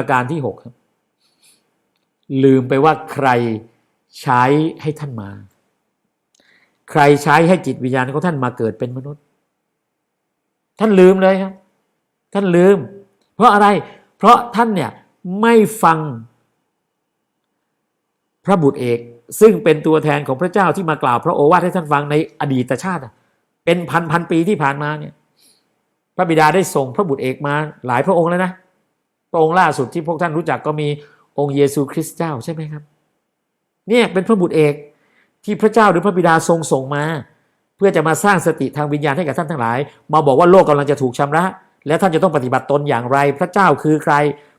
ประการที่หกครับ ลืมไปว่าใครใช้ให้ท่านมา ใครใช้ให้จิตวิญญาณของท่านมาเกิดเป็นมนุษย์ ท่านลืมเลยครับ ท่านลืม เพราะอะไร เพราะท่านเนี่ยไม่ฟัง พระบุตรเอก ซึ่งเป็นตัวแทนของพระเจ้าที่มากล่าวพระโอวาทให้ท่านฟังในอดีตชาติ เป็นพันพันปีที่ผ่านมาเนี่ย พระบิดาได้ส่งพระบุตรเอกมาหลายพระองค์แล้วนะ พระองค์ล่าสุดที่พวกท่านรู้จักก็มีองค์เยซูคริสต์เจ้าใช่ไหมครับ เนี่ยเป็นพระบุตรเอกที่พระเจ้าหรือพระบิดาทรงส่งมา เพื่อจะมาสร้างสติทางวิญญาณให้กับท่านทั้งหลาย มาบอกว่าโลกกำลังจะถูกชำระ และท่านจะต้องปฏิบัติตนอย่างไร พระเจ้าคือใคร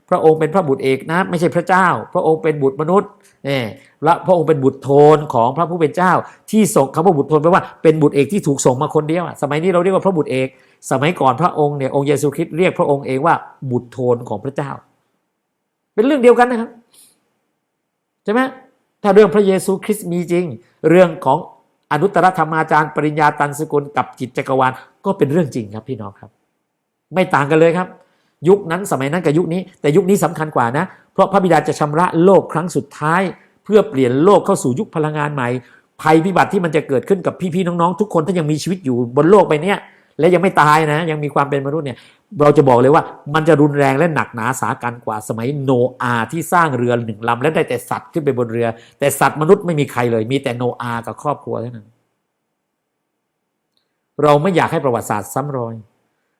พระองค์เป็นพระบุตรเอกนะ ไม่ใช่พระเจ้า พระองค์เป็นบุตรมนุษย์เนี่ยและพระองค์เป็นบุตรโทนของพระผู้เป็นเจ้า ที่ส่งคำว่าบุตรโทนแปลว่าเป็นบุตรเอกที่ถูกส่งมาคนเดียวสมัยนี้เราเรียกว่าพระบุตรเอก สมัยก่อนพระองค์เนี่ยองค์เยซูคริสต์เรียกพระองค์เองว่าบุตรโทนของพระเจ้า เป็นเรื่องเดียวกันนะครับใช่ไหมถ้าเรื่องพระเยซูคริสต์มีจริง เรื่องของอนุตตรธรรมาจารย์ ปริญญาตันสกุลกับจิตจักรวาลก็เป็นเรื่องจริงครับพี่น้องครับ ไม่ต่างกันเลยครับ ยุคนั้นสมัยนั้นกับยุคนี้ แต่ยุคนี้สำคัญกว่านะ เพราะพระบิดาจะชำระโลกครั้งสุดท้าย เพื่อเปลี่ยนโลกเข้าสู่ยุคพลังงานใหม่ภัยพิบัติที่มันจะเกิดขึ้นกับพี่ๆน้องๆทุกคนถ้ายังมีชีวิตอยู่บนโลกไปเนี้ย และยังไม่ตายนะ ยังมีความเป็นมนุษย์เนี่ยเราจะบอกเลยว่ามันจะรุนแรงและหนักหนาสากันกว่าสมัยโนอาที่สร้างเรือหนึ่งลำและได้แต่สัตว์ขึ้นไปบนเรือ แต่สัตว์มนุษย์ไม่มีใครเลย มีแต่โนอากับครอบครัวเท่านั้น เราไม่อยากให้ประวัติศาสตร์ซ้ำรอย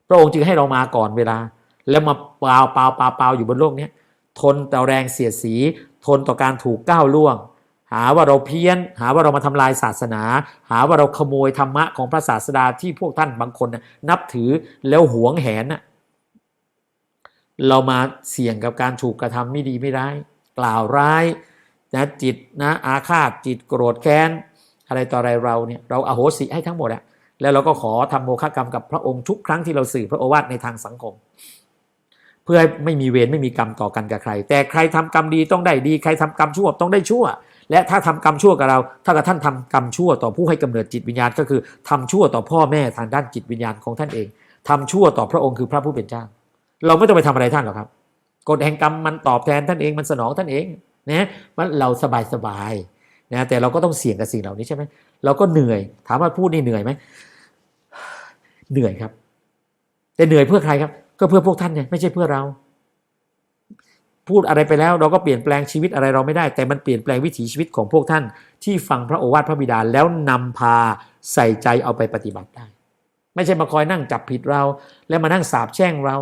พระองค์จึงให้เรามาก่อนเวลา แล้วมาเปล่าเปล่าเปล่าเปล่าอยู่บนโลกนี้ทนต่อแรงเสียดสี ทนต่อการถูกก้าวล่วง หาว่าเราเพี้ยน หาว่าเรามาทำลายศาสนา หาว่าเราขโมยธรรมะของพระศาสดาที่พวกท่านบางคนนะนับถือแล้วหวงแหนน่ะเรามาเสี่ยงกับการถูกกระทำไม่ดีไม่ร้าย กล่าวร้ายนะจิตนะอาฆาตจิตโกรธแค้น อะไรต่ออะไรเราเนี่ยเราอาโหสิให้ทั้งหมดอะแล้วเราก็ขอทำโมฆะกรรมกับพระองค์ทุกครั้งที่เราสื่อพระโอวาทในทางสังคม เพื่อให้ไม่มีเวรไม่มีกรรมต่อกันกับใคร แต่ใครทำกรรมดีต้องได้ดี ใครทำกรรมชั่วต้องได้ชั่ว และถ้าทำกรรมชั่วกับเรา ถ้ากับท่านทำกรรมชั่วต่อผู้ให้กำเนิดจิตวิญญาณก็คือทำชั่วต่อพ่อแม่ทางด้านจิตวิญญาณของท่านเองทำชั่วต่อพระองค์คือพระผู้เป็นเจ้า เราไม่ต้องไปทำอะไรท่านหรอกครับกฎแห่งกรรมมันตอบแทนท่านเองมันสนองท่านเองนะมันเราสบายสบายนะแต่เราก็ต้องเสี่ยงกับสิ่งเหล่านี้ใช่ไหมเราก็เหนื่อย ถามว่าพูดนี่เหนื่อยไหมเหนื่อยครับ แต่เหนื่อยเพื่อใครครับ ก็เพื่อพวกท่านไงไม่ใช่เพื่อเรา พูดอะไรไปแล้วเราก็เปลี่ยนแปลงชีวิตอะไรเราไม่ได้ แต่มันเปลี่ยนแปลงวิถีชีวิตของพวกท่าน ที่ฟังพระโอวาทพระบิดาแล้วนำพาใส่ใจเอาไปปฏิบัติได้ ไม่ใช่มาคอยนั่งจับผิดเรา แล้วมานั่งสาบแช่งเรา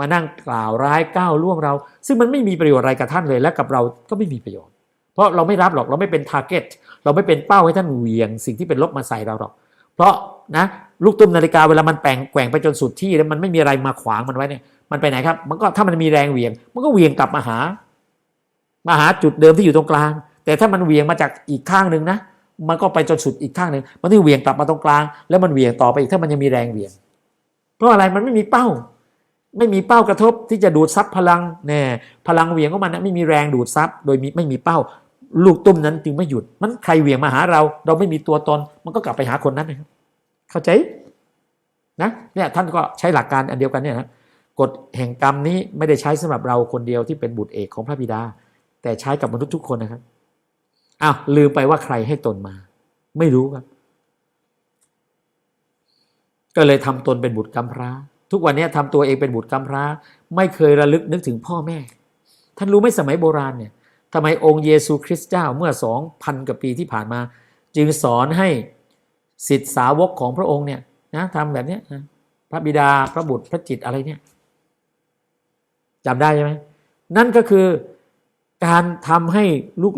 มานั่งกล่าวร้ายก้าวล่วงเรา ซึ่งมันไม่มีประโยชน์อะไรกับท่านเลยและกับเราก็ไม่มีประโยชน์ เพราะเราไม่รับหรอกเราไม่เป็นทาร์เก็ตเราไม่เป็นเป้าให้ท่านเหวี่ยง สิ่งที่เป็นลบมาใส่เราหรอก เพราะ นะลูกตุ้มนาฬิกาเวลามันแปลงแกว่งไปจนสุดที่แล้วมันไม่มีอะไรมาขวางมันไว้เนี่ยมันไปไหนครับ มันก็ถ้ามันมีแรงเหวี่ยง มันก็เหวี่ยงกลับมาหา มาหาจุดเดิมที่อยู่ตรงกลาง แต่ถ้ามันเหวี่ยงมาจากอีกข้างหนึ่งนะมันก็ไปจนสุดอีกข้างหนึ่งมันต้องเหวี่ยงกลับมาตรงกลาง แล้วมันเหวี่ยงต่อไปอีกถ้ามันยังมีแรงเหวี่ยง เพราะอะไรมันไม่มีเป้า ไม่มีเป้ากระทบที่จะดูดซับพลังแน่พลังเหวี่ยงของมันนะไม่มีแรงดูดซับโดยมีไม่มีเป้า ลูกตุ้มนั้นจึงไม่หยุด มันใครเหวี่ยงมาหาเรา เราไม่มีตัวตน มันก็กลับไปหาคนนั้นนะครับ เข้าใจนะเนี่ยท่านก็ใช้หลักการอันเดียวกันเนี่ยนะกฎแห่งกรรมนี้ไม่ได้ใช้สำหรับเราคนเดียวที่เป็นบุตรเอกของพระบิดา แต่ใช้กับมนุษย์ทุกคนนะครับอ้าวลืมไปว่าใครให้ตนมา ไม่รู้ครับ ก็เลยทำตนเป็นบุตรกำพร้า ทุกวันนี้ทำตัวเองเป็นบุตรกำพร้า ไม่เคยระลึกนึกถึงพ่อแม่ ท่านรู้ไหมสมัยโบราณเนี่ยทำไมองค์เยซูคริสต์เจ้าเมื่อสองพันกว่าปีที่ผ่านมา จึงสอนให้ สิทธิสาวกของพระองค์เนี่ยนะทำแบบนี้นะพระบิดาพระบุตรพระจิตอะไรเนี่ยจำได้ใช่ไหมนั่นก็คือการทำให้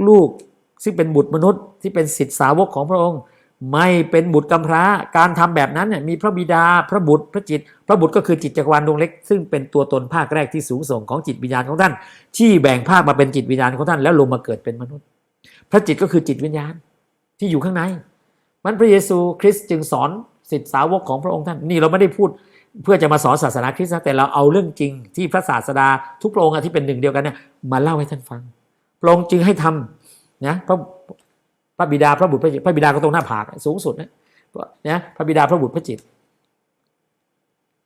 ลูกๆซึ่งเป็นบุตรมนุษย์ ที่เป็นสิทธิสาวกของพระองค์ ไม่เป็นบุตรกำพร้า การทำแบบนั้นเนี่ยมีพระบิดาพระบุตรพระจิต พระบุตรก็คือจิตจักรวาลดวงเล็ก ซึ่งเป็นตัวตนภาคแรกที่สูงส่งของจิตวิญญาณของท่าน ที่แบ่งภาคมาเป็นจิตวิญญาณของท่านแล้วลงมาเกิดเป็นมนุษย์ พระจิตก็คือจิตวิญญาณที่อยู่ข้างใน มันพระเยซูคริสต์จึงสอนสิทธิสาวกของพระองค์ท่านนี่เราไม่ได้พูดเพื่อจะมาสอนศาสนาคริสต์นะแต่เราเอาเรื่องจริงที่พระศาสดาทุกพระองค์อะที่เป็นหนึ่งเดียวกันเนี่ยมาเล่าให้ท่านฟังพระองค์จึงให้ทำนะพระพระบิดาพระบุตรพระพระบิดาก็ตรงหน้าผากสูงสุดนะนะพระบิดาพระบุตรพระจิต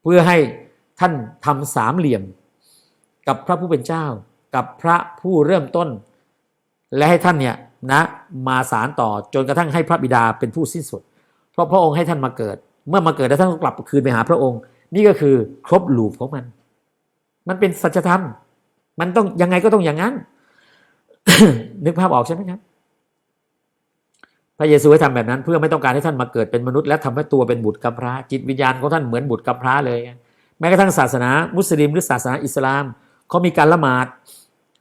เพื่อให้ท่านทำสามเหลี่ยม กับพระผู้เป็นเจ้า กับพระผู้เริ่มต้น และให้ท่านเนี่ย นะมาสารต่อจนกระทั่งให้พระบิดาเป็นผู้สิ้นสุด เพราะพระองค์ให้ท่านมาเกิด เมื่อมาเกิดแล้วท่านก็กลับคืนไปหาพระองค์ นี่ก็คือครบหลูปของมัน มันเป็นสัจธรรม มันต้องยังไงก็ต้องอย่างนั้น นึกภาพออกใช่ไหมครับพระเยซูให้ทำแบบนั้น เพื่อไม่ต้องการให้ท่านมาเกิดเป็นมนุษย์และทำให้ตัวเป็นบุตรกำพร้า จิตวิญญาณของท่านเหมือนบุตรกำพร้าเลย แม้กระทั่งศาสนา มุสลิมหรือศาสนาอิสลามเขามีการละหมาด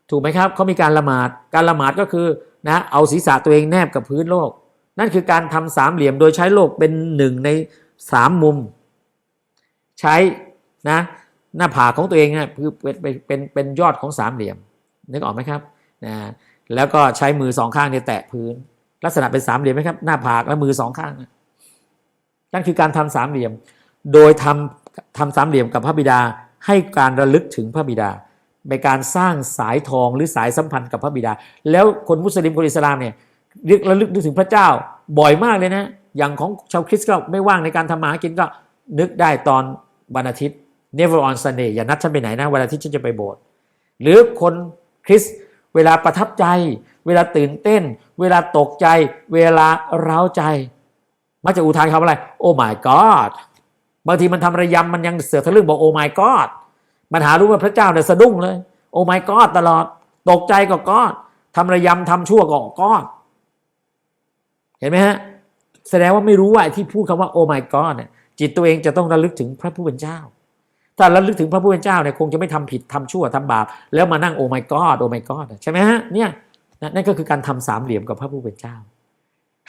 ถูกไหมครับเขามีการละหมาด การละหมาดก็คือ นะเอาศีรษะตัวเองแนบกับพื้นโลก นั่นคือการทำสามเหลี่ยมโดยใช้โลกเป็นหนึ่งในสามมุม ใช้นะหน้าผากของตัวเองเนี่ยคือเป็นเป็นเป็นเป็นยอดของสามเหลี่ยมนึกออกไหมครับนะแล้วก็ใช้มือสองข้างเนี่ยแตะพื้น ลักษณะเป็นสามเหลี่ยมไหมครับ หน้าผากและมือสองข้างนั่นคือการทำสามเหลี่ยม โดยทำทำสามเหลี่ยมกับพระบิดาให้การระลึกถึงพระบิดา ในการสร้างสายทองหรือสายสัมพันธ์กับพระบิดา แล้วคนมุสลิมคนอิสลามเนี่ยเรียกระลึกนึกถึงพระเจ้าบ่อยมากเลยนะ อย่างของชาวคริสต์ก็ไม่ว่างในการทำมาหากินก็นึกได้ตอนวันอาทิตย์ never on Sunday อย่านัดฉันไปไหนนะวันอาทิตย์ฉันจะไปโบสถ์หรือคนคริสต์เวลาประทับใจ เวลาตื่นเต้น เวลาตกใจ เวลาเร้าใจมักจะอุทานคำอะไร โอ้ my god บางทีมันทำระยำมันยังเสือกทะลึ่งบอกโอ้ my god มันหารู้ว่าพระเจ้าเนี่ยสะดุ้งเลย โอ้ my god ตลอด ตกใจก็กอดทำระยำทำชั่วก็กอดเห็นไหมฮะ แสดงว่าไม่รู้ว่าที่พูดคำว่าโอ้ my god เนี่ยจิตตัวเองจะต้องระลึกถึงพระผู้เป็นเจ้า ถ้าระลึกถึงพระผู้เป็นเจ้าเนี่ยคงจะไม่ทำผิดทำชั่วทำบาป แล้วมานั่งโอ้ my god โอ้ my god ใช่ไหมฮะเนี่ยนั่นก็คือการทำสามเหลี่ยมกับพระผู้เป็นเจ้า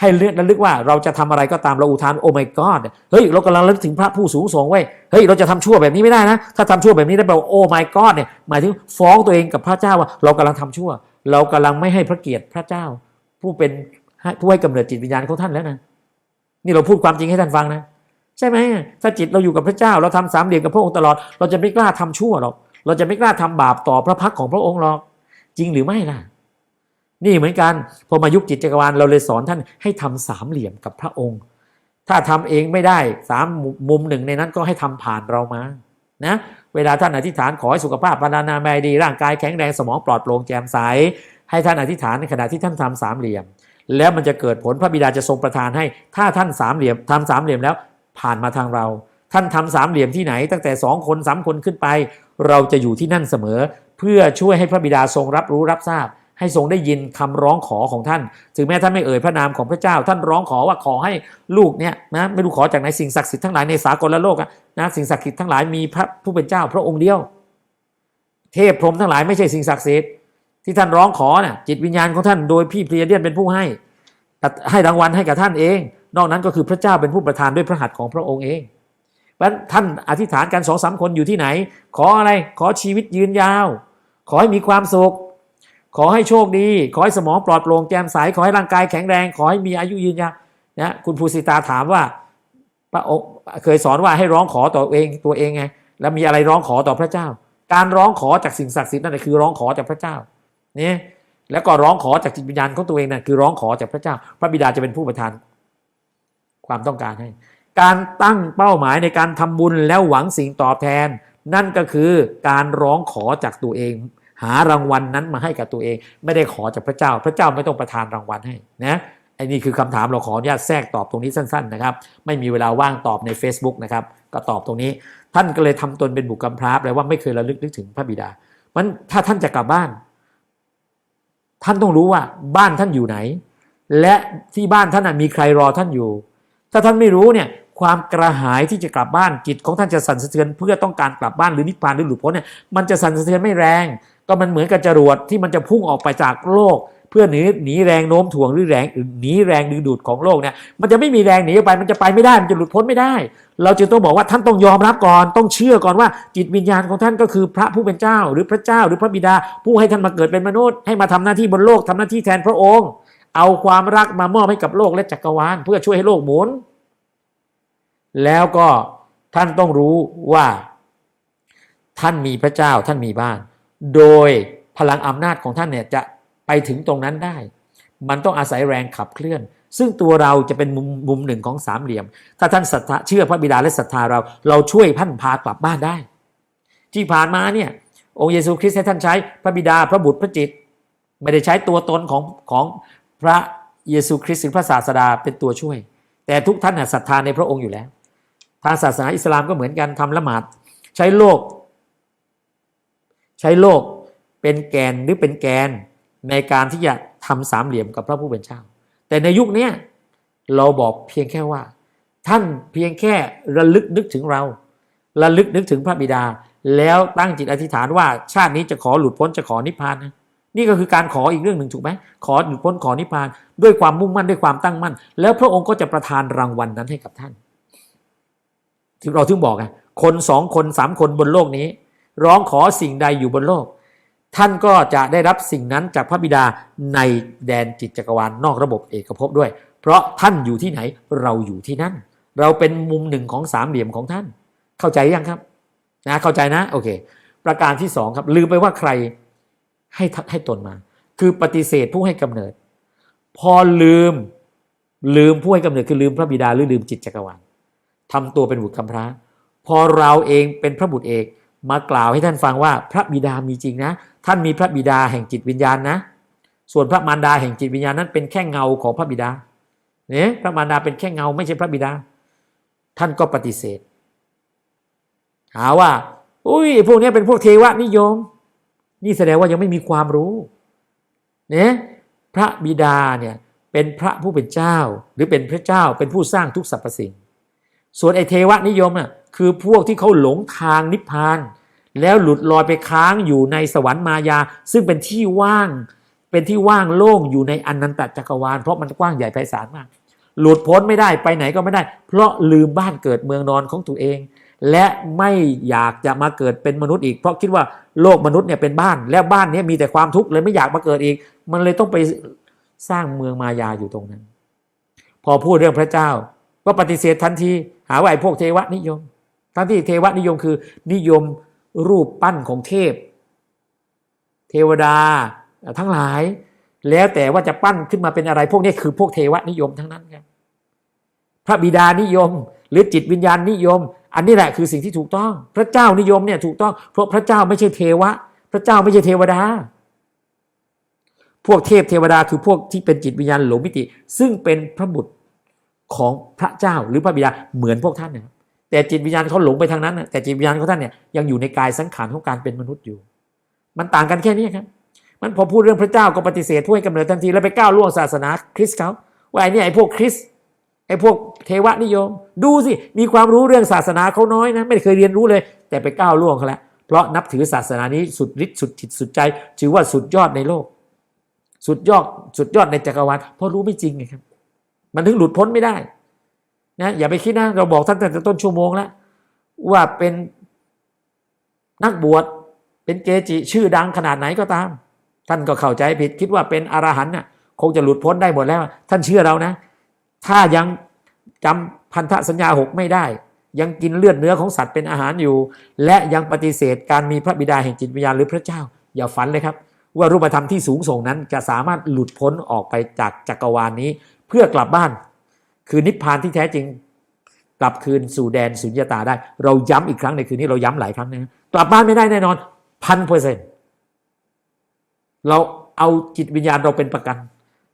ให้เลือกระลึกว่าเราจะทำอะไรก็ตามเราอุทานโอ้ my god เฮ้ยเรากำลังระลึกถึงพระผู้สูงส่งไว้เฮ้ยเราจะทำชั่วแบบนี้ไม่ได้นะ ถ้าทำชั่วแบบนี้ได้แปลว่าโอ้ my god เนี่ยหมายถึงฟ้องตัวเองกับพระเจ้าว่า เรากำลังทำชั่ว เรากำลังไม่ให้พระเกียรติพระเจ้า ผู้เป็นผู้ให้กำเนิดจิตวิญญาณของท่านแล้วนะนี่เราพูดความจริงให้ท่านฟังนะใช่ไหมถ้าจิตเราอยู่กับพระเจ้า เราทำสามเหลี่ยมกับพระองค์ตลอด เราจะไม่กล้าทำชั่วหรอกเราจะไม่กล้าทำบาปต่อพระพักของพระองค์หรอกจริงหรือไม่ล่ะ นี่เหมือนกันพอมายุคจิตจักรวาลเราเลยสอนท่านให้ทำสามเหลี่ยมกับพระองค์ ถ้าทำเองไม่ได้สามมุมหนึ่งในนั้นก็ให้ทำผ่านเรามานะเวลาท่านอธิษฐานขอให้สุขภาพพรรณนามัยดีร่างกายแข็งแรงสมองปลอดโปร่งแจ่มใสให้ท่านอธิษฐานในขณะที่ท่านทำสามเหลี่ยม แล้วมันจะเกิดผลพระบิดาจะทรงประทานให้ ถ้าท่านสามเหลี่ยมทำสามเหลี่ยมแล้วผ่านมาทางเรา ท่านทำสามเหลี่ยมที่ไหน ตั้งแต่สองคนสามคนขึ้นไป เราจะอยู่ที่นั่นเสมอ เพื่อช่วยให้พระบิดาทรงรับรู้รับทราบ ให้ทรงได้ยินคำร้องขอของท่าน ถึงแม้ท่านไม่เอ่ยพระนามของพระเจ้า ท่านร้องขอว่าขอให้ลูกเนี่ยนะไม่รู้ขอจากไหนสิ่งศักดิ์สิทธิ์ทั้งหลายในสากลโลกนะสิ่งศักดิ์สิทธิ์ทั้งหลายมีพระผู้เป็นเจ้าพระองค์เดียว เทพพรหมทั้งหลายไม่ใช่สิ่งศักดิ์สิทธิ์ที่ท่านร้องขอน่ะจิตวิญญาณของท่านโดยพี่เพลียเดียนเป็นผู้ให้ให้รางวัลให้กับท่านเอง นอกนั้นก็คือพระเจ้าเป็นผู้ประทานด้วยพระหัตถ์ของพระองค์เองเพราะท่านอธิษฐานกันสองสามคนอยู่ที่ไหน ขออะไรขอชีวิตยืนยาว ขอให้มีความสุข ขอให้โชคดี ขอให้สมองปลอดโปร่งแจ่มใส ขอให้ร่างกายแข็งแรง ขอให้มีอายุยืนยาวนะคุณภูสิตาถามว่าพระองค์เคยสอนว่าให้ร้องขอต่อเองตัวเองไง แล้วมีอะไรร้องขอต่อพระเจ้า การร้องขอจากสิ่งศักดิ์สิทธิ์นั่นคือร้องขอจากพระเจ้าเนี่ยแล้วก็ร้องขอจากจิตวิญญาณของตัวเองนั่นคือร้องขอจากพระเจ้า พระบิดาจะเป็นผู้ประทานความต้องการให้ การตั้งเป้าหมายในการทำบุญแล้วหวังสิ่งตอบแทน นั่นก็คือการร้องขอจากตัวเอง หารางวัลนนั้นมาให้กับตัวเอง ไม่ได้ขอจากพระเจ้า พระเจ้าไม่ต้องประทานรางวัลให้นะไอ้นี่คือคำถามเราขออนุญาตแทรกตอบตรงนี้สั้นๆนะครับไม่มีเวลาว่างตอบใน Facebook นะครับก็ตอบตรงนี้ ท่านก็เลยทำตนเป็นบุคคลพระแปลว่าไม่เคยระลึกนึกถึงพระบิดามันถ้าท่านจะกลับบ้าน ท่านต้องรู้ว่าบ้านท่านอยู่ไหน และที่บ้านท่านมีใครรอท่านอยู่ ถ้าท่านไม่รู้เนี่ยความกระหายที่จะกลับบ้านจิตของท่านจะสั่นสะเทือนเพื่อต้องการกลับบ้านหรือนิพพานหรือหลุดพ้นเนี่ยมันจะสั่นสะเทือนไม่แรง ก็มันเหมือนกับจรวดที่มันจะพุ่งออกไปจากโลก เพื่อหนีหนีแรงโน้มถ่วงหรือแรงหนีแรงดึงดูดของโลกเนี่ยมันจะไม่มีแรงหนีออกไปมันจะไปไม่ได้มันจะหลุดพ้นไม่ได้ เราจึงต้องบอกว่าท่านต้องยอมรับก่อนต้องเชื่อก่อนว่าจิตวิญญาณของท่านก็คือพระผู้เป็นเจ้า หรือพระเจ้าหรือพระบิดา ผู้ให้ท่านมาเกิดเป็นมนุษย์ให้มาทำหน้าที่บนโลกทำหน้าที่แทนพระองค์ เอาความรักมามอบให้กับโลกและจักรวาลเพื่อช่วยให้โลกหมุน แล้วก็ท่านต้องรู้ว่า ท่านมีพระเจ้าท่านมีบ้าน โดยพลังอำนาจของท่านเนี่ยจะไปถึงตรงนั้นได้ มันต้องอาศัยแรงขับเคลื่อน ซึ่งตัวเราจะเป็นมุมมุมหนึ่งของสามเหลี่ยม ถ้าท่านศรัทธาเชื่อพระบิดาและศรัทธาเรา เราช่วยท่านพากลับบ้านได้ ที่ผ่านมาเนี่ยองค์เยซูคริสต์ให้ท่านใช้พระบิดาพระบุตรพระจิต ไม่ได้ใช้ตัวตนของของพระเยซูคริสต์หรือพระศาสดาเป็นตัวช่วย แต่ทุกท่านศรัทธาในพระองค์อยู่แล้ว ทางศาสนาอิสลามก็เหมือนกันทำละหมาด ใช้โลก ใช้โลกเป็นแกนหรือเป็นแกนในการที่จะทำสามเหลี่ยมกับพระผู้เป็นเจ้า แต่ในยุคนี้เราบอกเพียงแค่ว่า ท่านเพียงแค่ระลึกนึกถึงเรา ระลึกนึกถึงพระบิดา แล้วตั้งจิตอธิษฐานว่าชาตินี้จะขอหลุดพ้นจะขอนิพพานนะนี่ก็คือการขออีกเรื่องหนึ่งถูกไหมขอหลุดพ้นขอนิพพาน ด้วยความมุ่งมั่นด้วยความตั้งมั่น แล้วพระองค์ก็จะประทานรางวัลนนั้นให้กับท่านที่เราถึงบอกไงคนสองคนสามคนบนโลกนี้ ร้องขอสิ่งใดอยู่บนโลก ท่านก็จะได้รับสิ่งนั้นจากพระบิดาในแดนจิตจักรวาลนอกระบบเอกภพด้วย เพราะท่านอยู่ที่ไหนเราอยู่ที่นั่น เราเป็นมุมหนึ่งของสามเหลี่ยมของท่าน เข้าใจยังครับนะเข้าใจนะโอเค ประการที่สองครับ ลืมไปว่าใครให้ทัให้ตนมา คือปฏิเสธผู้ให้กำเนิด พอลืมลืมผู้ให้กำเนิดคือลืมพระบิดาหรือลืมจิตจักรวาลทำตัวเป็นบุตรกำพร้า พอเราเองเป็นพระบุตรเอก มากล่าวให้ท่านฟังว่าพระบิดามีจริงนะ ท่านมีพระบิดาแห่งจิตวิญญาณนะ ส่วนพระมารดาแห่งจิตวิญญาณนั้นเป็นแค่เงาของพระบิดาเนี่ยพระมารดาเป็นแค่เงาไม่ใช่พระบิดา ท่านก็ปฏิเสธ หาว่า อุ้ยพวกนี้เป็นพวกเทวนิยม นี่แสดงว่ายังไม่มีความรู้เนี่ยพระบิดาเนี่ยเป็นพระผู้เป็นเจ้า หรือเป็นพระเจ้าเป็นผู้สร้างทุกสรรพสิ่ง ส่วนไอเทวนิยมน่ะ คือพวกที่เขาหลงทางนิพพาน แล้วหลุดลอยไปค้างอยู่ในสวรรค์มายา ซึ่งเป็นที่ว่าง เป็นที่ว่างโล่งอยู่ในอนันตจักรวาล เพราะมันกว้างใหญ่ไพศาลมาก หลุดพ้นไม่ได้ไปไหนก็ไม่ได้ เพราะลืมบ้านเกิดเมืองนอนของตัวเอง และไม่อยากจะมาเกิดเป็นมนุษย์อีก เพราะคิดว่าโลกมนุษย์เนี่ยเป็นบ้าน แล้วบ้านนี้มีแต่ความทุกข์เลยไม่อยากมาเกิดอีก มันเลยต้องไปสร้างเมืองมายาอยู่ตรงนั้น พอพูดเรื่องพระเจ้า ก็ปฏิเสธทันที หาว่าไอ้พวกเทวนิยม ทั้งที่เทวนิยมคือนิยมรูปปั้นของเทพ เทวดาทั้งหลาย แล้วแต่ว่าจะปั้นขึ้นมาเป็นอะไร พวกนี้คือพวกเทวนิยมทั้งนั้นครับพระบิดานิยม หรือจิตวิญญาณนิยม อันนี้แหละคือสิ่งที่ถูกต้อง พระเจ้านิยมเนี่ยถูกต้อง เพราะพระเจ้าไม่ใช่เทวะ พระเจ้าไม่ใช่เทวดา พวกเทพเทวดาคือพวกที่เป็นจิตวิญญาณหลงมิติ ซึ่งเป็นพระบุตรของพระเจ้าหรือพระบิดาเหมือนพวกท่านนะครับ แต่จิตวิญญาณเขาหลงไปทางนั้นนะแต่จิตวิญญาณของท่านเนี่ยยังอยู่ในกายสังขารของการเป็นมนุษย์อยู่ มันต่างกันแค่นี้ครับ มันพอพูดเรื่องพระเจ้าก็ปฏิเสธผู้ให้กำเนิดทันทีแล้วไปก้าวล่วงศาสนาคริสต์เขาว่าไอ้นี่ไอ้พวกคริสต์ไอ้พวกเทวนิยม ดูสิมีความรู้เรื่องศาสนาเขาน้อยนะไม่เคยเรียนรู้เลย แต่ไปก้าวล่วงเขาแล้วเพราะนับถือศาสนานี้สุดฤทธิ์สุดจิตสุดใจ ถือว่าสุดยอดในโลก สุดยอดสุดยอดในจักรวาลเพราะรู้ไม่จริงไงครับ มันถึงหลุดพ้นไม่ได้ นะอย่าไปคิดนะเราบอกท่านตั้งแต่ต้นชั่วโมงแล้วว่าเป็นนักบวชเป็นเกจิชื่อดังขนาดไหนก็ตาม ท่านก็เข้าใจผิดคิดว่าเป็นอรหันต์น่ะคงจะหลุดพ้นได้หมดแล้ว ท่านเชื่อเรานะ ถ้ายังจำพันธสัญญาหกไม่ได้ ยังกินเลือดเนื้อของสัตว์เป็นอาหารอยู่ และยังปฏิเสธการมีพระบิดาแห่งจิตวิญญาณหรือพระเจ้า อย่าฝันเลยครับ ว่ารูปธรรมที่สูงส่งนั้นจะสามารถหลุดพ้นออกไปจากจักรวาลนี้ เพื่อกลับบ้าน คือนิพพานที่แท้จริง กลับคืนสู่แดนสุญญตาได้ เราย้ำอีกครั้งในคืนนี้เราย้ำหลายครั้งนะกลับบ้านไม่ได้แน่นอนพันเปอร์เซ็นต์เราเอาจิตวิญญาณเราเป็นประกัน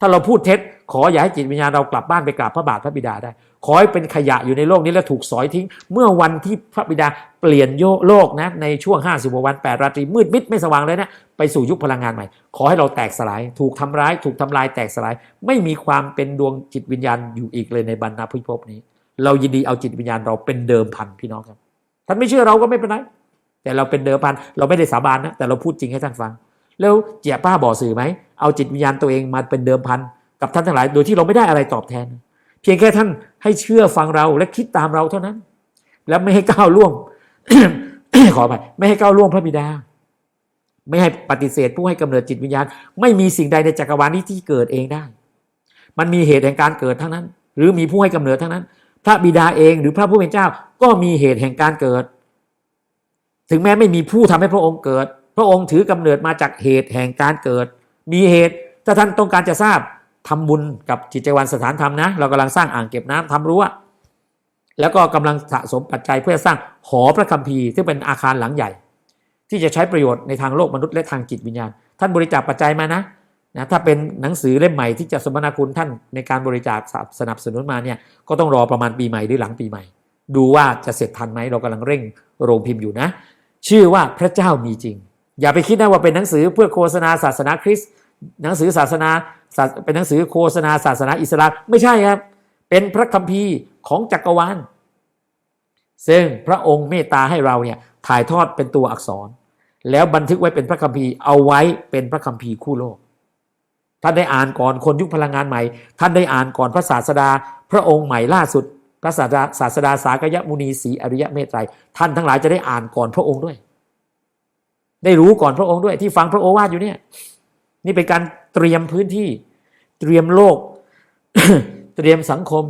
ถ้าเราพูดเท็จ ขออย่าให้จิตวิญญาณเรากลับบ้านไปกราบพระบาทพระบิดาได้ ขอให้เป็นขยะอยู่ในโลกนี้แล้วถูกสอยทิ้ง เมื่อวันที่พระบิดาเปลี่ยนโยโลกนะในช่วง 50วัน 8 ราตรีมืดมิดไม่สว่างเลยนะไปสู่ยุคพลังงานใหม่ ขอให้เราแตกสลาย ถูกทำร้าย ถูกทำลายแตกสลาย ไม่มีความเป็นดวงจิตวิญญาณอยู่อีกเลยในบรรณาพิภพนี้ เรายินดีเอาจิตวิญญาณเราเป็นเดิมพันพี่น้องครับท่านไม่เชื่อเราก็ไม่เป็นไรแต่เราเป็นเดิมพันเราไม่ได้สาบานนะแต่เราพูดจริงให้ท่านฟัง แล้วเจียป้าบอกสื่อไหม เอาจิตวิญญาณตัวเองมาเป็นเดิมพันกับท่านทั้งหลาย โดยที่เราไม่ได้อะไรตอบแทน เพียงแค่ท่านให้เชื่อฟังเราและคิดตามเราเท่านั้น แล้วไม่ให้ก้าวล่วงขอไปไม่ให้ก้าวล่วงพระบิดา ไม่ให้ปฏิเสธผู้ให้กำเนิดจิตวิญญาณ ไม่มีสิ่งใดในจักรวาลนี้ที่เกิดเองได้ มันมีเหตุแห่งการเกิดทั้งนั้น หรือมีผู้ให้กำเนิดทั้งนั้น พระบิดาเองหรือพระผู้เป็นเจ้า ก็มีเหตุแห่งการเกิด ถึงแม้ไม่มีผู้ทำให้พระองค์เกิด พระองค์ถือกำเนิดมาจากเหตุแห่งการเกิด มีเหตุถ้าท่านต้องการจะทราบทำบุญกับจิตใจวันสถานธรรมนะ เรากำลังสร้างอ่างเก็บน้ำทำรั้วแล้วก็กำลังสะสมปัจจัยเพื่อสร้างหอพระคัมภีร์ซึ่งเป็นอาคารหลังใหญ่ ที่จะใช้ประโยชน์ในทางโลกมนุษย์และทางจิตวิญญาณ ท่านบริจาคปัจจัยมานะนะถ้าเป็นหนังสือเล่มใหม่ที่จะสมนาคุณท่านในการบริจาคสนับสนุนมาเนี่ยก็ต้องรอประมาณปีใหม่หรือหลังปีใหม่ ดูว่าจะเสร็จทันไหมเรากำลังเร่งโรงพิมพ์อยู่นะ ชื่อว่าพระเจ้ามีจริง อย่าไปคิดนะว่าเป็นหนังสือเพื่อโฆษณาศาสนาคริสต์หนังสือศาสนาเป็นหนังสือโฆษณาศาสนาอิสลามไม่ใช่ครับ เป็นพระคัมภีร์ของจักรวาลซึ่งพระองค์เมตตาให้เราเนี่ยถ่ายทอดเป็นตัวอักษร แล้วบันทึกไว้เป็นพระคัมภีร์เอาไว้เป็นพระคัมภีร์คู่โลก ท่านได้อ่านก่อนคนยุคพลังงานใหม่ ท่านได้อ่านก่อนพระศาสดา พระองค์ใหม่ล่าสุด พระศาสดาศาสดาสากยมุนีศรีอริยะเมตไตรท่านทั้งหลายจะได้อ่านก่อนพระองค์ด้วย ได้รู้ก่อนพระองค์ด้วย ที่ฟังพระโอวาทอยู่เนี่ย นี่เป็นการเตรียมพื้นที่ เตรียมโลก เตรียมสังคม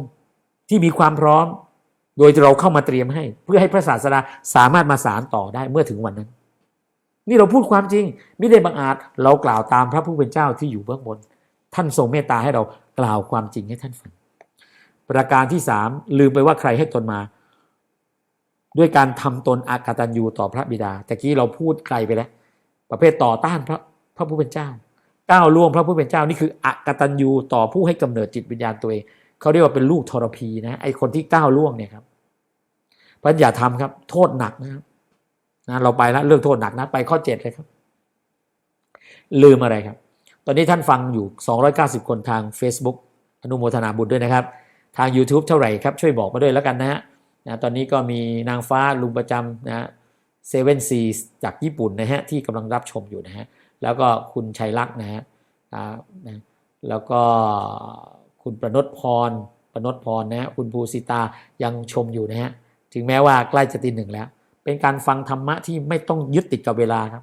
ที่มีความพร้อม โดยเราเข้ามาเตรียมให้ เพื่อให้พระศาสดาสามารถมาสารต่อได้เมื่อถึงวันนั้น นี่เราพูดความจริงไม่ได้บังอาจเรากล่าวตามพระผู้เป็นเจ้าที่อยู่เบื้องบน ท่านทรงเมตตาให้เรากล่าวความจริงให้ท่านฟังประการที่สามลืมไปว่าใครให้ตนมา ด้วยการทำตนอากตันยูต่อพระบิดาแต่กี้เราพูดไกลไปแล้ว ประเภทต่อต้านพระพระผู้เป็นเจ้า ก้าวล่วงพระผู้เป็นเจ้านี่คืออักตันยูต่อผู้ให้กำเนิดจิตวิญญาณตัวเองเขาเรียกว่าเป็นลูกทรพีนะไอคนที่ก้าวล่วงเนี่ยครับพระอย่าทำครับ โทษหนักนะครับนะเราไปแล้วเรื่องโทษหนักนะไปข้อเจ็ดเลยครับ ลืมอะไรครับ ตอนนี้ท่านฟังอยู่ 290 คนทาง Facebook อนุโมทนาบุญด้วยนะครับ ทาง YouTube เท่าไหร่ครับ ช่วยบอกมาด้วยแล้วกันนะฮะ นะตอนนี้ก็มีนางฟ้าลุงประจำนะฮะเซเว่นซีจากญี่ปุ่นนะฮะที่กำลังรับชมอยู่นะฮะแล้วก็คุณชัยลักษณ์นะฮะนะแล้วก็คุณประนตพรประนตพรนะฮะคุณภูสิตายังชมอยู่นะฮะถึงแม้ว่าใกล้จะตีหนึ่งแล้ว เป็นการฟังธรรมะที่ไม่ต้องยึดติดกับเวลาครับ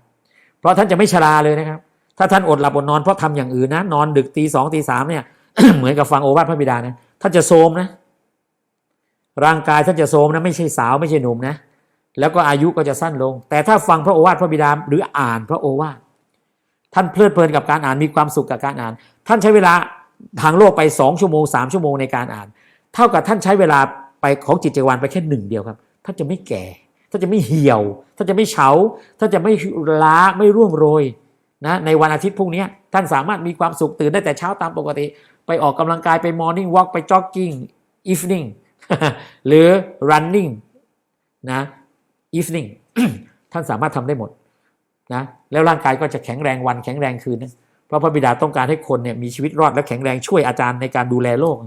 เพราะท่านจะไม่ชราเลยนะครับ ถ้าท่านอดหลับอดนอนเพราะทำอย่างอื่นนะนอนดึกตีสองตีสามเนี่ยเหมือนกับฟังโอวาทพระบิดานะท่านจะโทมนะ ร่างกายท่านจะโทรมนะไม่ใช่สาวไม่ใช่หนุ่มนะ แล้วก็อายุก็จะสั้นลง แต่ถ้าฟังพระโอวาทพระบิดาหรืออ่านพระโอวาทท่านเพลิดเพลินกับการอ่านมีความสุขกับการอ่าน ท่านใช้เวลาทางโลกไปสองชั่วโมงสามชั่วโมงในการอ่าน เท่ากับท่านใช้เวลาไปของจิตจักรวาลไปแค่หนึ่งเดียวครับท่านจะไม่แก่ท่านจะไม่เหี่ยวท่านจะไม่เฉาท่านจะไม่ล้าไม่ร่วงโรยนะในวันอาทิตย์พรุ่งนี้ท่านสามารถมีความสุขตื่นได้แต่เช้าตามปกติ ไปออกกำลังกายไปมอร์นิ่งวอล์กไปจ็อกกิ้งอีฟนิ่ง หรือ running นะ evening ท่านสามารถทำได้หมดนะแล้วร่างกายก็จะแข็งแรงวันแข็งแรงคืนนะเพราะพระบิดาต้องการให้คนเนี่ยมีชีวิตรอดและแข็งแรงช่วยอาจารย์ในการดูแลโลก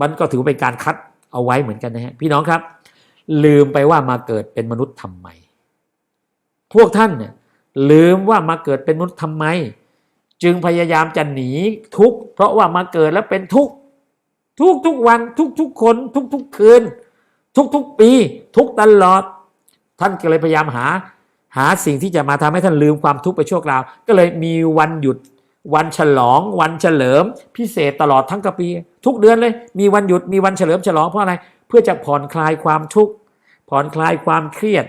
มันก็ถือเป็นการคัดเอาไว้เหมือนกันนะฮะพี่น้องครับ ลืมไปว่ามาเกิดเป็นมนุษย์ทำไม พวกท่านเนี่ยลืมว่ามาเกิดเป็นมนุษย์ทำไม จึงพยายามจะหนีทุกข์เพราะว่ามาเกิดแล้วเป็นทุกข์ ทุกทุกวันทุกทุกคน ทุกทุกคืน ทุกทุกปี ทุกตลอด ท่านก็เลยพยายามหา หาสิ่งที่จะมาทำให้ท่านลืมความทุกข์ไปชั่วคราว ก็เลยมีวันหยุด วันฉลอง วันเฉลิม พิเศษตลอดทั้งกปี ทุกเดือนเลย มีวันหยุดมีวันเฉลิมฉลองเพราะอะไร เพื่อจะผ่อนคลายความทุกข์ผ่อนคลายความเครียด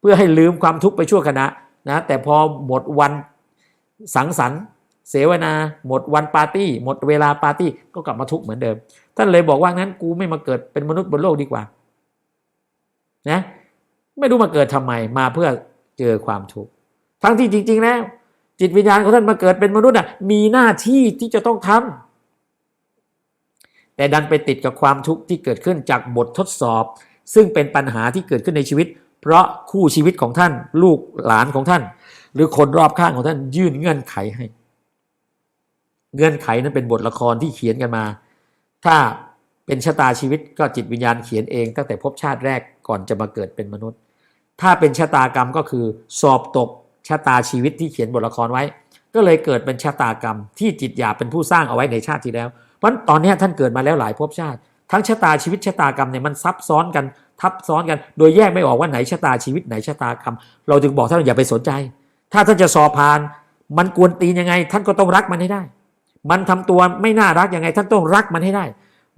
เพื่อให้ลืมความทุกข์ไปชั่วขณะนะแต่พอหมดวันสังสรรค์ เสวนาหมดวันปาร์ตี้ หมดเวลาปาร์ตี้ก็กลับมาทุกข์เหมือนเดิม ท่านเลยบอกว่างั้นกูไม่มาเกิดเป็นมนุษย์บนโลกดีกว่านะไม่รู้มาเกิดทำไมมาเพื่อเจอความทุกข์ทั้งที่จริง ๆ แล้ว จิตวิญญาณของท่านมาเกิดเป็นมนุษย์อะมีหน้าที่ที่จะต้องทำแต่ดันไปติดกับความทุกข์ที่เกิดขึ้นจากบททดสอบ ซึ่งเป็นปัญหาที่เกิดขึ้นในชีวิต เพราะคู่ชีวิตของท่าน ลูกหลานของท่าน หรือคนรอบข้างของท่านยื่นเงื่อนไขให้ เงื่อนไขนั้นเป็นบทละครที่เขียนกันมา ถ้าเป็นชะตาชีวิตก็จิตวิญญาณเขียนเองตั้งแต่พบชาติแรกก่อนจะมาเกิดเป็นมนุษย์ ถ้าเป็นชะตากรรมก็คือสอบตกชะตาชีวิตที่เขียนบทละครไว้ ก็เลยเกิดเป็นชะตากรรม ที่จิตหยาบเป็นผู้สร้างเอาไว้ในชาติที่แล้ว เพราะตอนนี้ท่านเกิดมาแล้วหลายภพชาติ ทั้งชะตาชีวิตชะตากรรมเนี่ยมันซับซ้อนกันทับซ้อนกัน โดยแยกไม่ออกว่าไหนชะตาชีวิตไหนชะตากรรม เราจึงบอกท่านอย่าไปสนใจ ถ้าท่านจะสอบผ่าน มันกวนตีนยังไง ท่านก็ต้องรักมันให้ได้ มันทำตัวไม่น่ารักยังไง ท่านต้องรักมันให้ได้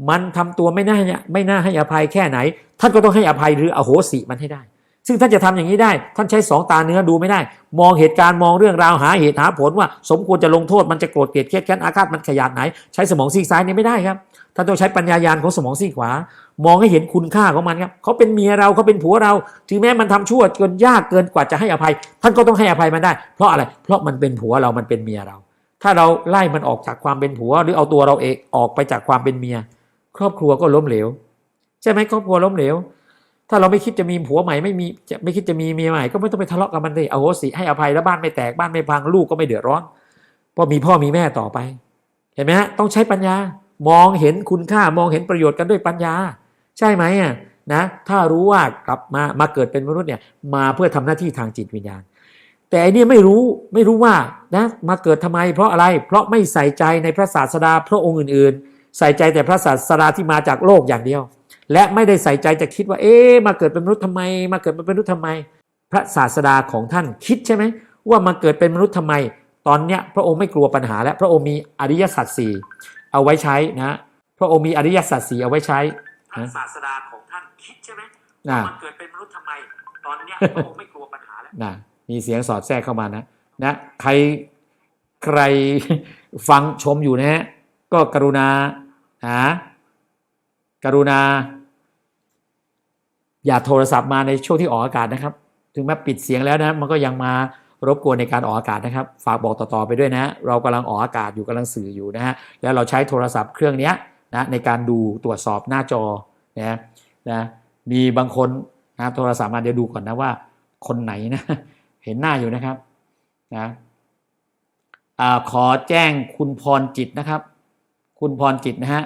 มันทำตัวไม่น่าไม่น่าให้อภัยแค่ไหน ท่านก็ต้องให้อภัยหรืออโหสิมันให้ได้ ซึ่งท่านจะทำอย่างนี้ได้ ท่านใช้สองตาเนื้อดูไม่ได้ มองเหตุการณ์มองเรื่องราวหาเหตุหาผลว่า สมควรจะลงโทษมันจะโกรธเกลียดเครียดแค้นอาฆาตมันขยาดไหน ใช้สมองซีกซ้ายนี่ไม่ได้ครับท่านต้องใช้ปัญญายาณของสมองซีกขวา มองให้เห็นคุณค่าของมันครับเขาเป็นเมียเราเขาเป็นผัวเรา ถึงแม้มันทำชั่วจนยากเกินกว่าจะให้อภัย ท่านก็ต้องให้อภัยมันได้ เพราะอะไร เพราะมันเป็นผัวเรามันเป็นเมียเรา ถ้าเราไล่มันออกจากความเป็นผัว หรือเอาตัวเราเองออกไปจากความเป็นเมีย ครอบครัวก็ล้มเหลว ใช่ไหมครอบครัวล้มเหลว ถ้าเราไม่คิดจะมีผัวใหม่ไม่มีจะไม่คิดจะมีเมียใหม่ก็ไม่ต้องไปทะเลาะกับมันเลยเอาโหสิให้อภัยแล้วบ้านไม่แตกบ้านไม่พังลูกก็ไม่เดือดร้อนเพราะมีพ่อมีแม่ต่อไป เห็นไหมฮะต้องใช้ปัญญามองเห็นคุณค่ามองเห็นประโยชน์กันด้วยปัญญา ใช่ไหมอะนะถ้ารู้ว่ากลับมามาเกิดเป็นมนุษย์เนี่ยมาเพื่อทำหน้าที่ทางจิตวิญญาณ แต่อันนี้ไม่รู้ไม่รู้ว่านะมาเกิดทำไม เพราะอะไรเพราะไม่ใส่ใจในพระศาสดาพระองค์อื่น ๆ ใส่ใจแต่พระศาสดาที่มาจากโลกอย่างเดียว และไม่ได้ใส่ใจจะคิดว่า เอ๊ะมาเกิดเป็นมนุษย์ทำไม มาเกิดเป็นมนุษย์ทำไม พระศาสดาของท่านคิดใช่ไหมว่ามาเกิดเป็นมนุษย์ทำไม ตอนเนี้ยพระองค์ไม่กลัวปัญหา และพระองค์มีอริยสัจสี่เอาไว้ใช้นะ พระองค์มีอริยสัจสี่เอาไว้ใช้พระศาสดาของท่านคิดใช่ไหมว่ามาเกิดเป็นมนุษย์ทำไม ตอนเนี้ยพระองค์ไม่กลัวปัญหาแล้วนะ มีเสียงสอดแทรกเข้ามานะนะใครใครฟังชมอยู่นะฮะก็กรุณาหากรุณา อย่าโทรศัพท์มาในช่วงที่ออกอากาศนะครับ ถึงแม้ปิดเสียงแล้วนะมันก็ยังมารบกวนในการออกอากาศนะครับ ฝากบอกต่อๆไปด้วยนะ เรากำลังออกอากาศอยู่กำลังสื่ออยู่นะฮะแล้วเราใช้โทรศัพท์เครื่องนี้นะในการดูตรวจสอบหน้าจอนะนะมีบางคนนะโทรศัพท์มาเดี๋ยวดูก่อนนะว่า คนไหนนะ เห็นหน้าอยู่นะครับนะอาขอแจ้งคุณพรจิตนะครับ คุณพรจิตนะฮะ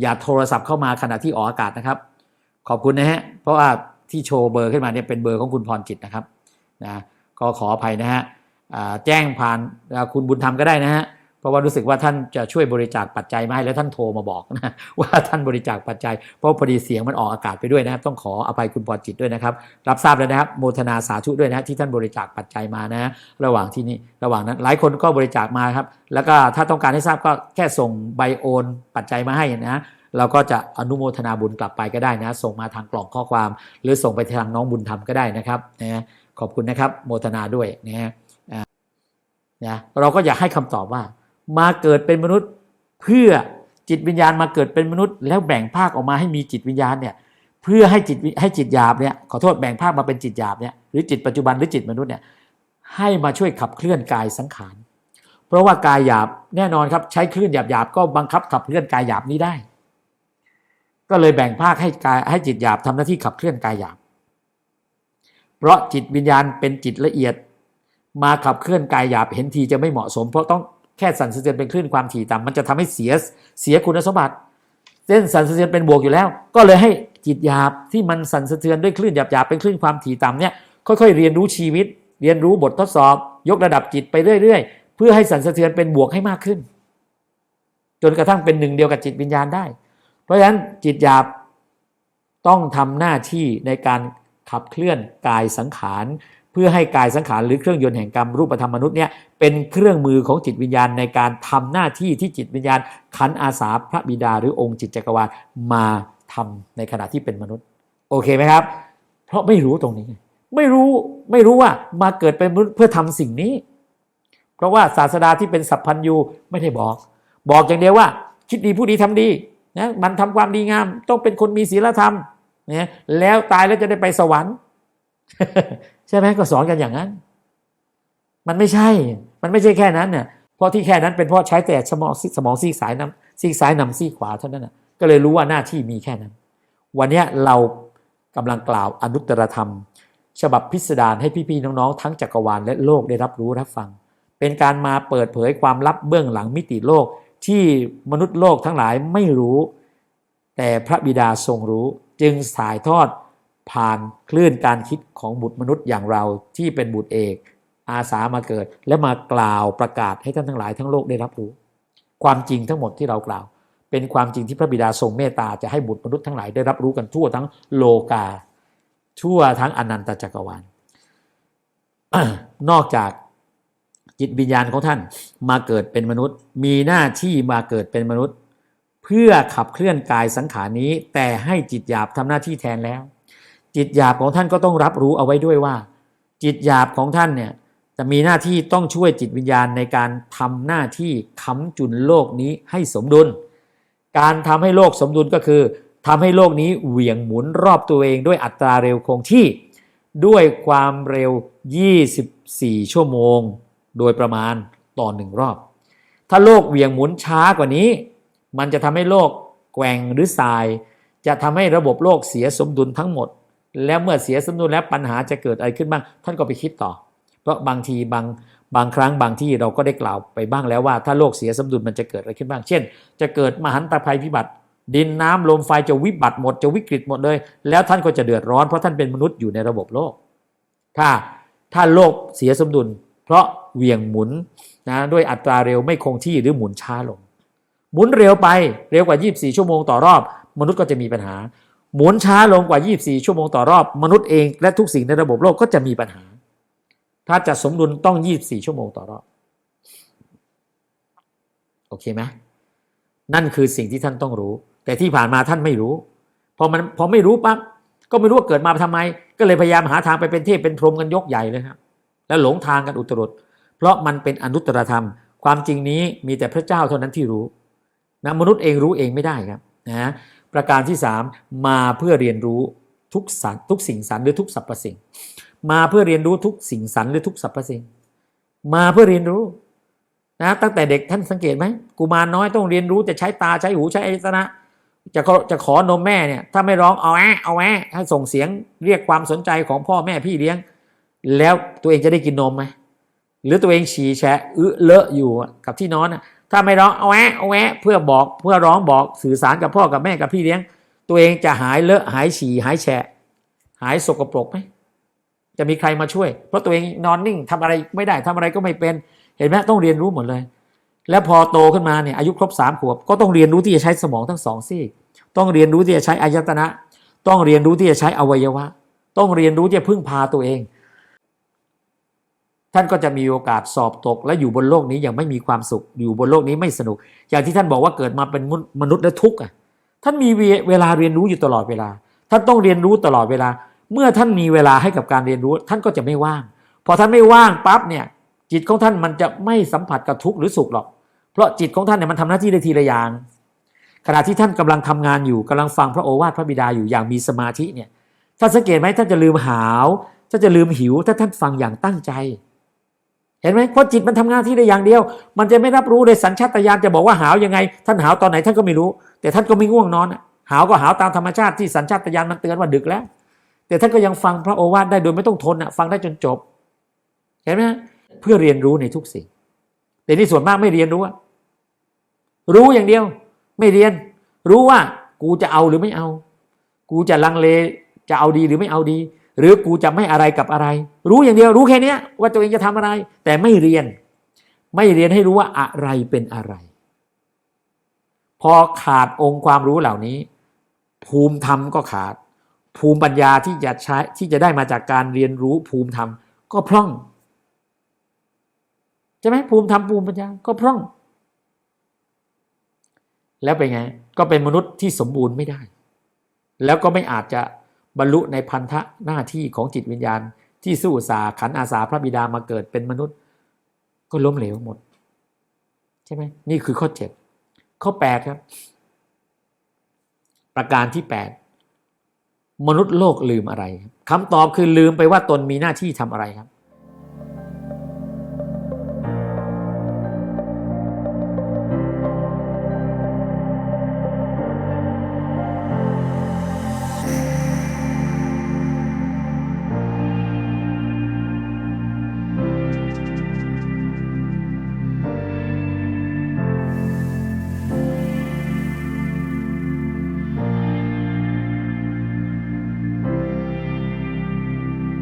อย่าโทรศัพท์เข้ามาขณะที่ออกอากาศนะครับ ขอบคุณนะฮะเพราะว่าที่โชว์เบอร์ขึ้นมาเนี่ยเป็นเบอร์ของคุณพรจิตนะครับนะก็ขออภัยนะฮะแจ้งผ่านคุณบุญธรรมก็ได้นะฮะ ราะว่ารู้สึกว่าท่านจะช่วยบริจาคปัจจัยมาให้แล้วท่านโทรมาบอกนะว่าท่านบริจาคปัจจัย เพราะพอดีเสียงมันออกอากาศไปด้วยนะครับ ต้องขออภัยคุณพรจิตด้วยนะครับ รับทราบแล้วนะครับโมทนาสาธุด้วยนะที่ท่านบริจาคปัจจัยมานะ ระหว่างที่นี่ระหว่างนั้น หลายคนก็บริจาคมาครับ แล้วก็ถ้าต้องการให้ทราบก็แค่ส่งใบโอนปัจจัยมาให้นะเราก็จะอนุโมทนาบุญกลับไปก็ได้นะ ส่งมาทางกล่องข้อความ หรือส่งไปทางน้องบุญธรรมก็ได้นะครับนะขอบคุณนะครับ โมทนาด้วยนะฮะอ่านะเราก็อยากให้คำตอบว่า มาเกิดเป็นมนุษย์ เพื่อจิตวิญญาณมาเกิดเป็นมนุษย์ แล้วแบ่งภาคออกมาให้มีจิตวิญญาณเนี่ยเพื่อให้จิตให้จิตหยาบเนี่ยขอโทษแบ่งภาคมาเป็นจิตหยาบเนี่ยหรือจิตปัจจุบันหรือจิตมนุษย์เนี่ยให้มาช่วยขับเคลื่อนกายสังขาร เพราะว่ากายหยาบแน่นอนครับใช้คลื่นหยาบๆก็บังคับขับเคลื่อนกายหยาบนี้ได้ ก็เลยแบ่งภาคให้กายให้จิตหยาบทำหน้าที่ขับเคลื่อนกายหยาบ เพราะจิตวิญญาณเป็นจิตละเอียด มาขับเคลื่อนกายหยาบเห็นทีจะไม่เหมาะสม เพราะต้อง แค่สั่นสะเทือนเป็นคลื่นความถี่ต่ำมันจะทำให้เสียเสียคุณสมบัติเส้นสั่นสะเทือนเป็นบวกอยู่แล้ว ก็เลยให้จิตหยาบที่มันสั่นสะเทือนด้วยคลื่นหยาบๆเป็นคลื่นความถี่ต่ำเนี่ยค่อยๆเรียนรู้ชีวิต เรียนรู้บททดสอบ ยกระดับจิตไปเรื่อยๆ เพื่อให้สั่นสะเทือนเป็นบวกให้มากขึ้น จนกระทั่งเป็นหนึ่งเดียวกับจิตวิญญาณได้ เพราะฉะนั้นจิตหยาบต้องทำหน้าที่ในการขับเคลื่อนกายสังขาร เพื่อให้กายสังขารหรือเครื่องยนต์แห่งกรรมรูปธรรมมนุษย์เนี่ยเป็นเครื่องมือของจิตวิญญาณในการทำหน้าที่ที่จิตวิญญาณขันอาสาพระบิดาหรือองค์จิตจักรวาลมาทำในขณะที่เป็นมนุษย์ โอเคไหมครับ เพราะไม่รู้ตรงนี้ ไม่รู้ไม่รู้ว่ามาเกิดเป็นมนุษย์เพื่อทำสิ่งนี้ เพราะว่าศาสดาที่เป็นสัพพัญญูไม่ได้บอก บอกอย่างเดียวว่า คิดดีผู้ดีทำดีนะมันทำความดีงาม ต้องเป็นคนมีศีลธรรมนะแล้วตายแล้วจะได้ไปสวรรค์ ใช่ไหมก็สอนกันอย่างนั้น มันไม่ใช่ มันไม่ใช่แค่นั้นเนี่ยเพราะที่แค่นั้นเป็นเพราะใช้แต่สมองสมองซีกซ้ายนำซีกซ้ายนำซีกขวาเท่านั้นนะก็เลยรู้ว่าหน้าที่มีแค่นั้น วันนี้เรากำลังกล่าวอนุตตรธรรม ฉบับพิสดารให้พี่ๆน้องๆ ทั้งจักรวาลและโลกได้รับรู้รับฟัง เป็นการมาเปิดเผยความลับเบื้องหลังมิติโลกที่มนุษย์โลกทั้งหลายไม่รู้ แต่พระบิดาทรงรู้ จึงถ่ายทอด ผ่านคลื่นการคิดของบุตรมนุษย์อย่างเราที่เป็นบุตรเอก อาสามาเกิด และมากล่าวประกาศให้ท่านทั้งหลายทั้งโลกได้รับรู้ ความจริงทั้งหมดที่เรากล่าว เป็นความจริงที่พระบิดาทรงเมตตาจะให้บุตรมนุษย์ทั้งหลายได้รับรู้กันทั่วทั้งโลกา ทั่วทั้งอนันตจักรวาลนอกจากจิตวิญญาณของท่านมาเกิดเป็นมนุษย์ มีหน้าที่มาเกิดเป็นมนุษย์ เพื่อขับเคลื่อนกายสังขารนี้ แต่ให้จิตหยาบทำหน้าที่แทนแล้ว จิตหยาบของท่านก็ต้องรับรู้เอาไว้ด้วยว่า จิตหยาบของท่านเนี่ยจะมีหน้าที่ต้องช่วยจิตวิญญาณในการทำหน้าที่ค้ำจุนโลกนี้ให้สมดุล การทำให้โลกสมดุลก็คือทำให้โลกนี้เหวี่ยงหมุนรอบตัวเองด้วยอัตราเร็วคงที่ ด้วยความเร็ว 24 ชั่วโมง โดยประมาณต่อหนึ่งรอบ ถ้าโลกเหวี่ยงหมุนช้ากว่านี้ มันจะทำให้โลกแกว่งหรือสาย จะทำให้ระบบโลกเสียสมดุลทั้งหมด แล้วเมื่อเสียสมดุลแล้วปัญหาจะเกิดอะไรขึ้นบ้าง ท่านก็ไปคิดต่อ เพราะบางทีบางบางครั้งบางที่เราก็ได้กล่าวไปบ้างแล้วว่า ถ้าโลกเสียสมดุลมันจะเกิดอะไรขึ้นบ้าง เช่น จะเกิดมหันตภัยพิบัติ ดินน้ำลมไฟจะวิบัติหมดจะวิกฤตหมดเลย แล้วท่านก็จะเดือดร้อนเพราะท่านเป็นมนุษย์อยู่ในระบบโลก ถ้าถ้าโลกเสียสมดุล เพราะเวียงหมุนนะด้วยอัตราเร็วไม่คงที่หรือหมุนช้าลง หมุนเร็วไปเร็วกว่า 24 ชั่วโมงต่อรอบ มนุษย์ก็จะมีปัญหา หมุนช้าลงกว่า 24 ชั่วโมงต่อรอบ มนุษย์เองและทุกสิ่งในระบบโลกก็จะมีปัญหา ถ้าจะสมดุลต้อง 24 ชั่วโมงต่อรอบ โอเคไหมนั่นคือสิ่งที่ท่านต้องรู้ แต่ที่ผ่านมาท่านไม่รู้ พอมันพอไม่รู้ปั๊บก็ไม่รู้ว่าเกิดมาทำไม ก็เลยพยายามหาทางไปเป็นเทพเป็นพรหมกันยกใหญ่เลยครับ แล้วหลงทางกันอุตรุดเพราะมันเป็นอนุตตรธรรม ความจริงนี้มีแต่พระเจ้าเท่านั้นที่รู้นะมนุษย์เองรู้เองไม่ได้ครับนะ ประการที่สามมาเพื่อเรียนรู้ทุกสันทุกสิ่งสรรหรือทุกสรรพสิ่ง มาเพื่อเรียนรู้ทุกสิ่งสรรหรือทุกสรรพสิ่ง มาเพื่อเรียนรู้นะตั้งแต่เด็กท่านสังเกตไหมกุมารน้อยต้องเรียนรู้จะใช้ตาใช้หูใช้อายตนะจะขอจะขอนมแม่เนี่ยถ้าไม่ร้องเอาแอะเอาแอะให้ส่งเสียงเรียกความสนใจของพ่อแม่พี่เลี้ยง แล้วตัวเองจะได้กินนมไหมหรือตัวเองฉี่แฉะอึเลอะอยู่กับที่นอนน่ะ ถ้าไม่ร้องเอาแอะเอาแอะเพื่อบอกเพื่อร้องบอกสื่อสารกับพ่อกับแม่กับพี่เลี้ยง ตัวเองจะหายเลอะหายฉี่หายแฉะ หายสกปรกไหมจะมีใครมาช่วย เพราะตัวเองนอนนิ่งทำอะไรไม่ได้ทำอะไรก็ไม่เป็นเห็นไหมต้องเรียนรู้หมดเลย แล้วพอโตขึ้นมาเนี่ยอายุครบสามขวบก็ต้องเรียนรู้ที่จะใช้สมองทั้งสองซีกต้องเรียนรู้ที่จะใช้อายตนะ ต้องเรียนรู้ที่จะใช้อวัยวะ ต้องเรียนรู้ที่จะพึ่งพาตัวเอง ท่านก็จะมีโอกาสสอบตก และอยู่บนโลกนี้อย่างไม่มีความสุข อยู่บนโลกนี้ไม่สนุก อย่างที่ท่านบอกว่าเกิดมาเป็นมนุษย์และทุกข์อะท่านมีเวลาเรียนรู้อยู่ตลอดเวลา ท่านต้องเรียนรู้ตลอดเวลา เมื่อท่านมีเวลาให้กับการเรียนรู้ ท่านก็จะไม่ว่าง พอท่านไม่ว่างปั๊บเนี่ย จิตของท่านมันจะไม่สัมผัสกับทุกข์หรือสุขหรอก เพราะจิตของท่านเนี่ยมันทำหน้าที่ได้ทีละอย่าง ขณะที่ท่านกำลังทำงานอยู่กำลังฟังพระโอวาทพระบิดาอยู่อย่างมีสมาธิเนี่ยท่านสังเกตไหมท่านจะลืมหาวท่านจะลืมหิวถ้าท่านฟังอย่างตั้งใจ เห็นไหมเพราะจิตมันทำงานที่ได้อย่างเดียว มันจะไม่รับรู้เลยสัญชาตญาณจะบอกว่าหาวยังไง ท่านหาวตอนไหนท่านก็ไม่รู้ แต่ท่านก็ไม่ง่วงนอนหาวก็หาวตามธรรมชาติที่สัญชาตญาณมันเตือนว่าดึกแล้ว แต่ท่านก็ยังฟังพระโอวาทได้โดยไม่ต้องทนอะฟังได้จนจบ เห็นไหมเพื่อเรียนรู้ในทุกสิ่ง แต่นี่ส่วนมากไม่เรียนรู้รู้อย่างเดียว ไม่เรียน รู้ว่ากูจะเอาหรือไม่เอา กูจะลังเลจะเอาดีหรือไม่เอาดี หรือกูจะไม่อะไรกับอะไร รู้อย่างเดียวรู้แค่นี้ว่าตัวเองจะทำอะไร แต่ไม่เรียน ไม่เรียนให้รู้ว่าอะไรเป็นอะไร พอขาดองค์ความรู้เหล่านี้ ภูมิธรรมก็ขาด ภูมิปัญญาที่จะใช้ที่จะได้มาจากการเรียนรู้ภูมิธรรมก็พร่องใช่ไหมภูมิธรรมภูมิปัญญาก็พร่อง แล้วเป็นไง ก็เป็นมนุษย์ที่สมบูรณ์ไม่ได้ แล้วก็ไม่อาจจะ บรรลุในพันธะหน้าที่ของจิตวิญญาณ ที่สู้สาขันอาสาพระบิดามาเกิดเป็นมนุษย์ ก็ล้มเหลวหมด ใช่ไหมนี่คือข้อเจ็ดข้อแปดครับ ประการที่แปดมนุษย์โลกลืมอะไรคำตอบคือลืมไปว่าตนมีหน้าที่ทำอะไรครับ